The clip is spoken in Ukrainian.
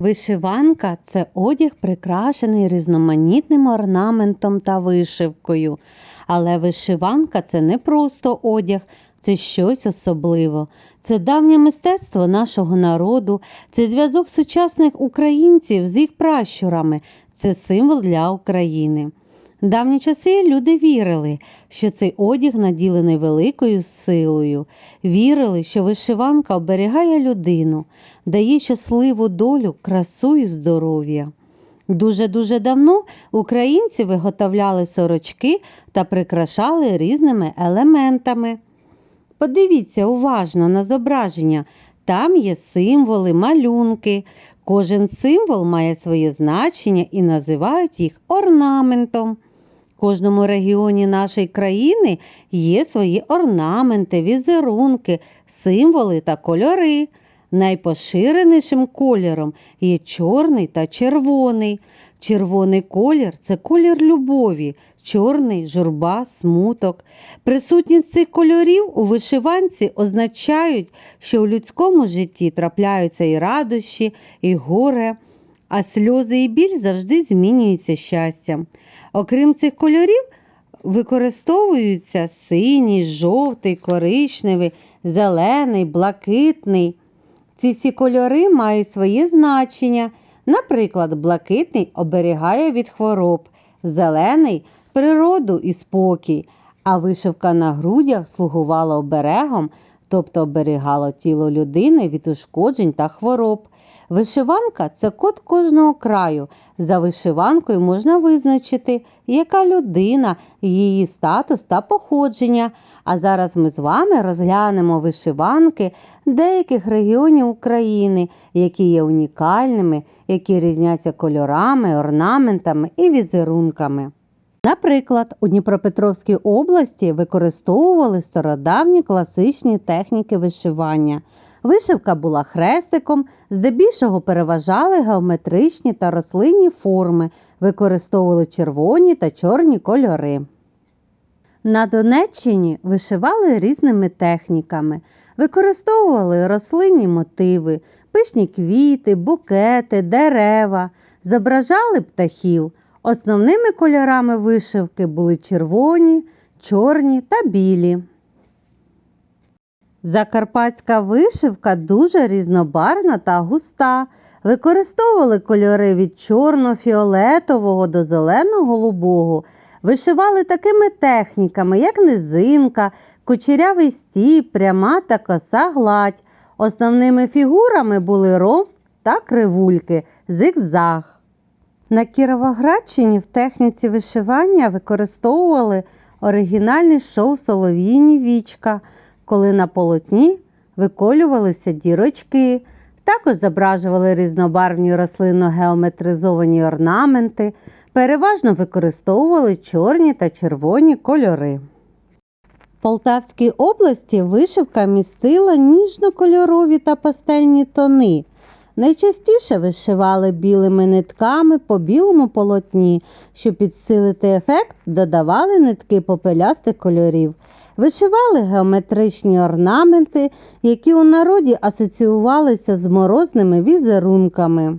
Вишиванка це одяг, прикрашений різноманітним орнаментом та вишивкою. Але вишиванка це не просто одяг, це щось особливе. Це давнє мистецтво нашого народу, це зв'язок сучасних українців з їх пращурами, це символ для України. Давні часи люди вірили, що цей одяг наділений великою силою, вірили, що вишиванка оберігає людину, дає щасливу долю, красу і здоров'я. Дуже-дуже давно українці виготовляли сорочки та прикрашали різними елементами. Подивіться уважно на зображення. Там є символи, малюнки. Кожен символ має своє значення і називають їх орнаментом. Кожному регіоні нашої країни є свої орнаменти, візерунки, символи та кольори. Найпоширенішим кольором є чорний та червоний. Червоний колір це колір любові, чорний журба, смуток. Присутність цих кольорів у вишиванці означають, що у людському житті трапляються і радощі, і горе, а сльози і біль завжди змінюються щастям. Окрім цих кольорів, використовуються синій, жовтий, коричневий, зелений, блакитний. Ці всі кольори мають своє значення. Наприклад, блакитний оберігає від хвороб, зелений природу і спокій, а вишивка на грудях слугувала оберегом, тобто оберігала тіло людини від ушкоджень та хвороб. Вишиванка це код кожного краю. За вишиванкою можна визначити, яка людина, її статус та походження. А зараз ми з вами розглянемо вишиванки деяких регіонів України, які є унікальними, які різняться кольорами, орнаментами і візерунками. Наприклад, у Дніпропетровській області використовували стародавні класичні техніки вишивання. Вишивка була хрестиком, здебільшого переважали геометричні та рослинні форми, використовували червоні та чорні кольори. На Донеччині вишивали різними техніками, використовували рослинні мотиви, пишні квіти, букети, дерева, зображали птахів. Основними кольорами вишивки були червоні, чорні та білі. Закарпатська вишивка дуже різнобарвна та густа. Використовували кольори від чорно-фіолетового до зелено-голубого. Вишивали такими техніками, як низинка, кучерявий стіп, пряма та коса гладь. Основними фігурами були ромб та кривульки, зигзаг. На Кіровоградщині в техніці вишивання використовували оригінальний шов солов'їні вічка, коли на полотні виколювалися дірочки. Також зображували різнобарвні рослинно-геометризовані орнаменти, переважно використовували чорні та червоні кольори. В Полтавській області вишивка містила ніжно-кольорові та пастельні тони. Найчастіше вишивали білими нитками по білому полотні, щоб підсилити ефект, додавали нитки попелястих кольорів. Вишивали геометричні орнаменти, які у народі асоціювалися з морозними візерунками.